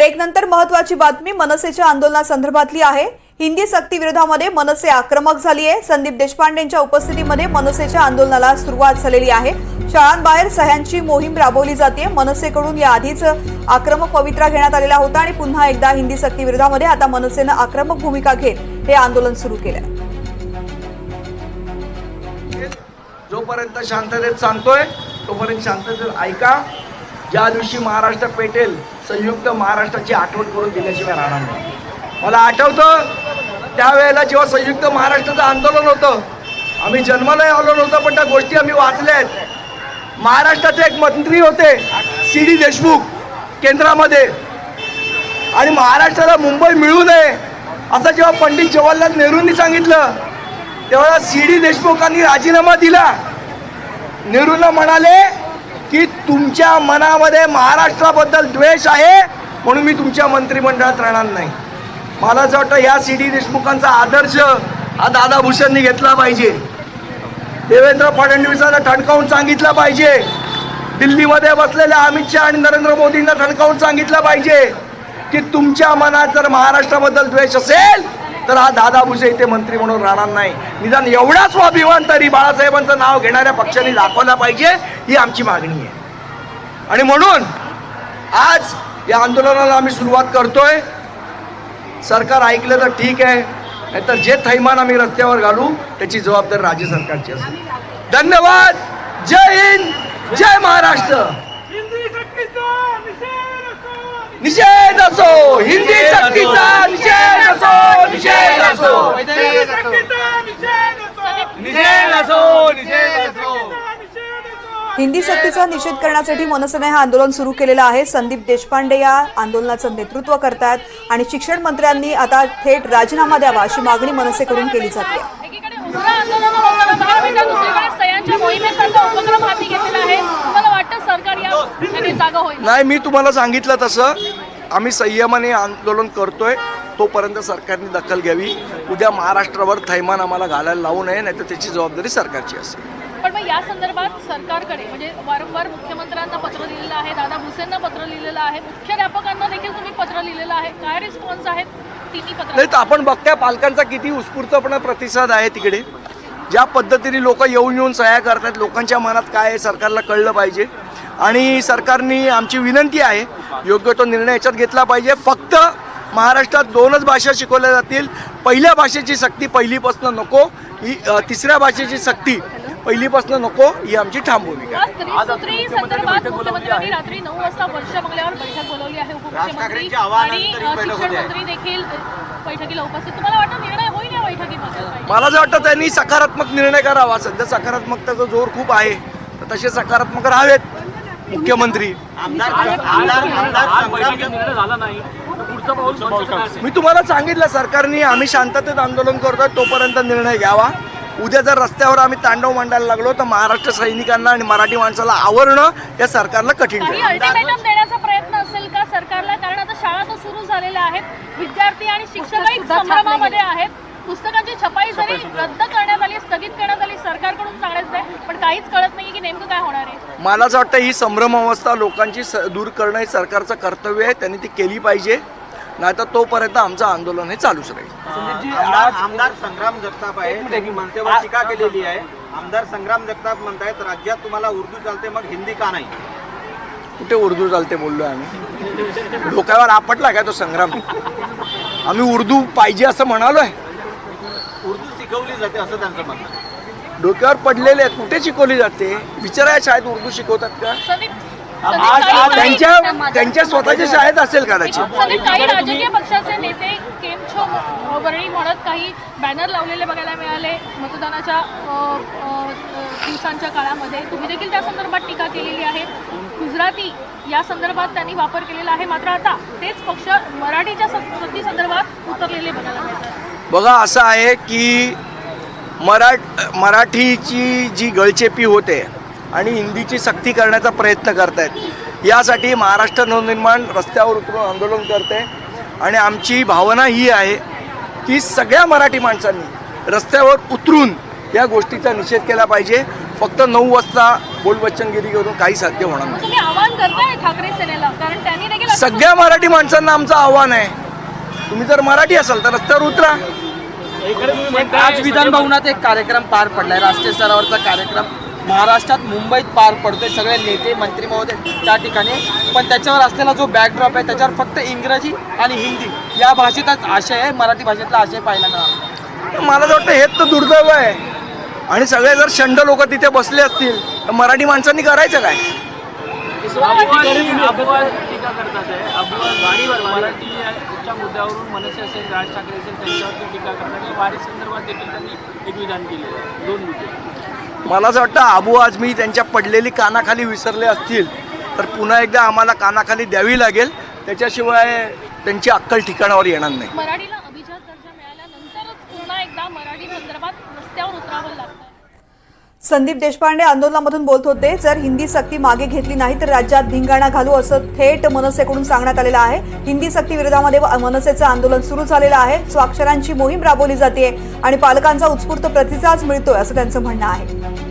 Break नंतर महत्वाची बातमी मनसेच्या आंदोलनासंदर्भातली आहे. हिंदी सक्ती विरोधामध्ये मनसे आक्रमक झाली आहे. संदीप देशपांडेंच्या उपस्थितीमध्ये मनसेच्या आंदोलनाला सुरुवात झालेली आहे. शाळांबाहेर सह्यांची मोहीम राबवली जाते. मनसेकडून या आधीच आक्रमक पवित्रा घेण्यात आलेला होता आणि पुन्हा एकदा हिंदी सक्ती विरोधामध्ये आता मनसेनं आक्रमक भूमिका घेत हे आंदोलन सुरू केलं जोपर्यंत शांततेत सांगतोय तोपर्यंत शांततेत ऐका. ज्या दिवशी महाराष्ट्र पेटेल संयुक्त महाराष्ट्राची आठवण करून दिल्याशिवाय राहणार नाही. मला आठवतं त्यावेळेला जेव्हा संयुक्त महाराष्ट्राचं आंदोलन होतं आम्ही जन्मालाही आलो नव्हतं पण त्या गोष्टी आम्ही वाचल्या आहेत. महाराष्ट्राचे एक मंत्री होते सी डी देशमुख केंद्रामध्ये. आणि महाराष्ट्राला मुंबई मिळू नये असं जेव्हा पंडित जवाहरलाल नेहरूंनी सांगितलं तेव्हा सी डी देशमुखांनी राजीनामा दिला. नेहरूला म्हणाले तुमच्या मनामध्ये महाराष्ट्राबद्दल द्वेष आहे म्हणून मी तुमच्या मंत्रिमंडळात राहणार नाही. मला असं वाटतं या सी डी देशमुखांचा आदर्श हा दादा भूषणनी घेतला पाहिजे. देवेंद्र फडणवीसांना ठणकावून सांगितलं पाहिजे. दिल्लीमध्ये बसलेल्या अमित शहा आणि नरेंद्र मोदींना ठणकावून सांगितलं पाहिजे की तुमच्या मनात जर महाराष्ट्राबद्दल द्वेष असेल तर हा दादा भुसे इथे मंत्री म्हणून राहणार नाही. निदान एवढा स्वाभिमान तरी बाळासाहेबांचं नाव घेणाऱ्या पक्षांनी दाखवला पाहिजे ही आमची मागणी आहे. आणि म्हणून आज या आंदोलनाला आम्ही सुरुवात करतोय. सरकार ऐकलं तर ठीक आहे नाहीतर जे थैमान आम्ही रस्त्यावर घालू त्याची जबाबदारी राज्य सरकारची असेल. धन्यवाद. जय हिंद. जय महाराष्ट्र. निषेध असो. हिंदी सक्तीचा निषेध असो. निषेध असो. निषेध असो. निषेध हिंदी सक्तीचा निषेध करण्यासाठी मनसेने हे आंदोलन सुरू केलेलं आहे. संदीप देशपांडे या आंदोलनाचं नेतृत्व करतात आणि शिक्षण मंत्र्यांनी आता थेट राजीनामा द्यावा अशी मागणी मनसेकडून केली जाते. नाही मी तुम्हाला सांगितलं तसं. आम्ही संयमाने आंदोलन करतोय. तोपर्यंत सरकारने दखल घ्यावी. उद्या महाराष्ट्रावर थैमान आम्हाला घालायला लावू नये नाही तर त्याची जबाबदारी सरकारची असेल. पण मग या संदर्भात सरकारकडे म्हणजे वारंवार मुख्यमंत्र्यांना पत्र लिहिलेलं आहे दादा भुसेंना पत्र लिहिलेलं आहे मुख्याध्यापकांना देखील तुम्ही पत्र लिहिलेलं आहे. काय रिस्पॉन्स आहेत? तिन्ही नाही पत्र तर आपण बघत्या पालकांचा किती उत्स्फूर्तपणे प्रतिसाद आहे तिकडे. ज्या पद्धतीने लोक येऊन येऊन सह्या करतात लोकांच्या मनात काय आहे सरकारला कळलं पाहिजे. आणि सरकारने आमची विनंती आहे योग्य तो निर्णय याच्यात घेतला पाहिजे. फक्त महाराष्ट्रात दोनच भाषा शिकवल्या जातील. पहिल्या भाषेची सक्ती पहिलीपासून नको ही तिसऱ्या भाषेची सक्ती पहिलीपासून नको ही आमची ठाम भूमिका आहे. त्रिसूत्री संदर्भात मुख्यमंत्र्यांनी रात्री नऊ वाजता वर्ष बंगल्यावर बैठक बोलवली आहे. उपमुख्यमंत्री ठाकरेंच्या आवाहनानंतर आणि ही अ, बैठक शिक्षण होते. आहे. मंत्री देखील अ, बैठकीला उपस्थित. तुम्हाला वाटतं निर्णय होईल या बैठकीमध्ये? मला असं वाटतं त्यांनी सकारात्मक निर्णय करावा. सध्या सकारात्मकतेचा जोर खूप आहे. तर तसे सकारात्मक राहावेत मुख्यमंत्री. आमदार आमदार आमदार संग्राम निर्णय झाला नाही. तर पुढचं पाऊल महत्वाचं काय असेल? मी तुम्हाला सांगितलं सरकारने आम्ही शांततेत आंदोलन करतोय तोपर्यंत निर्णय घ्यावा. उद्या जर रस्त्यावर आम्ही तांडव मांडायला लागलो तर महाराष्ट्र सैनिकांना आणि मराठी माणसाला आवरणं या सरकारला कठीण देण्याचा प्रयत्न असेल का सरकारला? कारण आता शाळा तर सुरू झालेल्या आहेत विद्यार्थी आणि शिक्षकही संभ्रमामध्ये आहेत. पुस्तकांची छपाई जरी रद्द करण्यात आली स्थगित करण्यात आली सरकारकडून सांगण्यात आहे पण काहीच कळत नाही की नेमकं काय होणार आहे. मला असं वाटतं ही संभ्रम अवस्था लोकांची दूर करणं हे सरकारचं कर्तव्य आहे त्यांनी ती केली पाहिजे. नाहीतर तोपर्यंत आमचं आंदोलन हे चालूच राहील. आमदार आमदार संग्राम जगताप आहे त्यांनी मनसेवर टीका केलेली आहे. आमदार संग्राम जगताप म्हणतायत राज्यात तुम्हाला उर्दू चालते मग हिंदी का नाही? कुठे उर्दू चालते बोललो आम्ही? डोक्यावर आपटला काय तो संग्राम. आम्ही उर्दू पाहिजे असं म्हणालोय. उर्दू शिकवली जाते असं त्यांचं म्हणणं आहे. डोक्यावर पडलेले आहेत कुठे शिकवली जाते? विचारा या शाळेत उर्दू शिकवतात का? आज आज त्यांच्या त्यांच्या स्वतःच्या शाळेत असेल कदाचित. काही राजकीय पक्षाचे नेते केम छो वर्णी म्हणत काही बॅनर लावलेले बघायला मिळाले मतदानाच्या अ, अ, दिवसांच्या काळामध्ये. तुम्ही देखील त्या संदर्भात टीका केलेली आहे. गुजराती या संदर्भात त्यांनी वापर केलेला आहे. मात्र आता तेच पक्ष मराठीच्या सक्ती संदर्भात उतरलेले बघायला मिळतात बघा असं आहे की मराठ मराठीची जी गळचेपी होते आणि हिंदीची सक्ती करण्याचा प्रयत्न करतायत. यासाठी महाराष्ट्र नवनिर्माण रस्त्यावर उतरून आंदोलन करते. आणि आमची भावना ही आहे की सगळ्या मराठी माणसांनी रस्त्यावर उतरून या गोष्टीचा निषेध केला पाहिजे. फक्त नऊ वाजता बोलवच्चनगिरी करून काही साध्य होणार नाही. तुम्ही आवाहन करताय ठाकरे सेनेला कारण त्यांनी देखील अशा सगळ्या मराठी माणसांना आमचं आव्हान आहे. तुम्ही जर मराठी असाल तर रस्त्यावर उतरा. आज विधान भवनात एक कार्यक्रम पार पडलाय. राष्ट्रीय स्तरावरचा कार्यक्रम महाराष्ट्रात मुंबईत पार पडतोय. सगळे नेते मंत्री महोदय त्या ठिकाणी. पण त्याच्यावर असलेला जो बॅकड्रॉप आहे त्याच्यावर फक्त इंग्रजी आणि हिंदी या भाषेचाच आशय आहे. मराठी भाषेतला आशय पाहायला मिळाला. तर मला तर वाटतं हेच तर दुर्दैव आहे. आणि सगळे जर शंड लोक तिथे बसले असतील तर मराठी माणसांनी करायचं काय? मुद्द्यावरून मनसे असेल राज ठाकरे असेल त्यांच्यावरती टीका करतात. वारी संदर्भात देखील त्यांनी एक विधान केलेलं आहे. दोन मुद्दे. मला असं वाटतं आबू आजमी त्यांच्या पडलेली कानाखाली विसरले असतील तर पुन्हा एकदा आम्हाला कानाखाली द्यावी लागेल. त्याच्याशिवाय त्यांची अक्कल ठिकाणावर येणार नाही. मराठीला अभिजात दर्जा मिळाल्यानंतरच पुन्हा एकदा मराठी संदर्भात रस्त्यावर उतरावं लागतं. संदीप देशपांडे आंदोलनामधून बोलत होते. जर हिंदी सक्ती मागे घेतली नाही तर राज्यात धिंगाणा घालू असं थेट मनसेकडून सांगण्यात आलेलं आहे. हिंदी सक्ती विरोधामध्ये मनसेचं आंदोलन सुरू झालेलं आहे. स्वाक्षरांची मोहीम राबवली जाते आणि पालकांचा उत्स्फूर्त प्रतिसाद मिळतोय असं त्यांचं म्हणणं आहे.